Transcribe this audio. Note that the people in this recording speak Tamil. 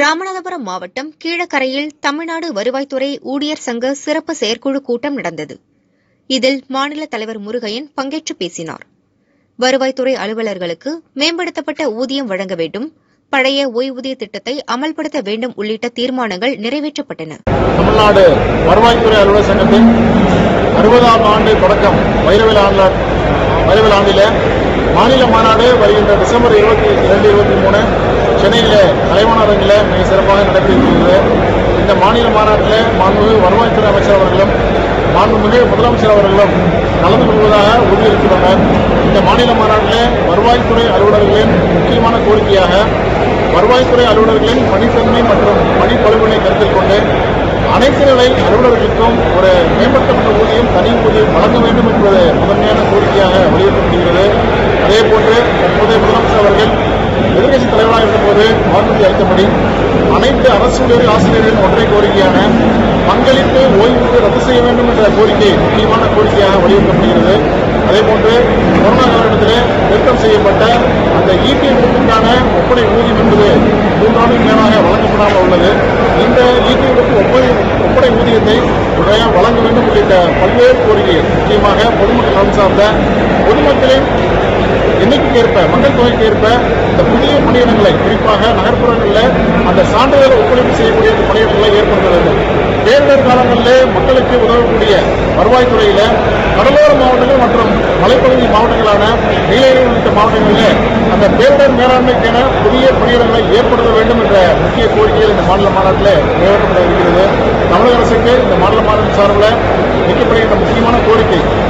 ராமநாதபுரம் மாவட்டம் கீழக்கரையில் தமிழ்நாடு வருவாய்த்துறை ஊழியர் சங்க சிறப்பு செயற்குழு கூட்டம் நடந்தது. இதில் மாநில தலைவர் முருகையன் பங்கேற்று பேசினார். வருவாய்த்துறை அலுவலர்களுக்கு மேம்படுத்தப்பட்ட ஊதியம் வழங்க வேண்டும் பழைய ஓய்வூதிய திட்டத்தை அமல்படுத்த வேண்டும் உள்ளிட்ட தீர்மானங்கள் நிறைவேற்றப்பட்டன. தமிழ்நாடு வருவாய்த்துறை அலுவலர் சங்கத்தின் அறுபதாம் ஆண்டு தொடக்கம் வைரவிழாண்டில மாநில மாநாடு வருகின்ற டிசம்பர் இருபத்தி இரண்டு இருபத்தி மூணு சென்னையில் கலைவாணரங்கில் மிக சிறப்பாக நடைபெறுகிறது இந்த மாநில மாநாட்டில் மாண்புமிகு வருவாய்த்துறை அமைச்சர் அவர்களும் மாண்புமிகு முதலமைச்சர் அவர்களும் கலந்து கொள்வதாக உறுதியளித்துள்ளனர் இந்த மாநில மாநாட்டில் வருவாய்த்துறை அலுவலர்களின் முக்கியமான கோரிக்கையாக வருவாய்த்துறை அலுவலர்களின் பணித்தன்மை மற்றும் பணிப்பொழுவினை கருத்தில் கொண்டு அனைத்து நிலை அலுவலர்களுக்கும் ஒரு மேம்படுத்தப்பட்ட ஊதியம் தனி ஊதியம் வழங்க வேண்டும் என்பது முதன்மை கோரிக்கையாக வலியுறுத்தப்படுகிறது அதே போன்று தற்போதைய முதலமைச்சர் அவர்கள் எதிர்க்கட்சித் தலைவராக இருந்தபோது வாக்குறுதி அளித்தபடி அனைத்து அரசு உதவி ஆசிரியர்களின் ஒற்றை கோரிக்கையான பங்களிப்பு ஓய்வு ரத்து செய்ய வேண்டும் என்ற கோரிக்கை முக்கியமான கோரிக்கையாக வலியுறுத்தப்படுகிறது. அதே போன்று கொரோனா காலகட்டத்திலே நிறுத்தம் செய்யப்பட்ட அந்த இபிஎஃப்க்கான ஒப்படை ஊதியம் என்பது மூன்றாண்டு மேலாக வழங்கப்படாமல் உள்ளது. இந்த இபிஎஃப் ஒப்படை ஒப்படை ஊதியத்தை உடனே வழங்க வேண்டும் உள்ளிட்ட பல்வேறு கோரிக்கைகள் முக்கியமாக பொதுமக்கள் நலன் சார்ந்த பொதுமக்களின் எண்ணிக்கைக்கு ஏற்ப மக்கள் தொகைக்கு ஏற்ப இந்த புதிய பணியிடங்களை குறிப்பாக நகர்ப்புறங்களில் அந்த சான்றிதழ் ஒப்படைப்பு செய்யக்கூடிய பணியிடங்களை ஏற்படுத்த வேண்டும் பேரிடர் காலங்களிலே மக்களுக்கு உதவக்கூடிய வருவாய்த்துறையில் கடலோர மாவட்டங்கள் மற்றும் மலைப்பகுதி மாவட்டங்களான நீலகிரி உள்ளிட்ட மாவட்டங்களில் அந்த பேரிடர் மேலாண்மைக்கான புதிய பணியிடங்களை ஏற்படுத்த வேண்டும் என்ற முக்கிய கோரிக்கைகள் இந்த மாநில மாநாட்டில் நிறைவேற்றப்பட இருக்கிறது. தமிழக அரசுக்கு இந்த மாநில மாநாடு சார்பில் வைக்கப்படுகின்ற முக்கியமான கோரிக்கை.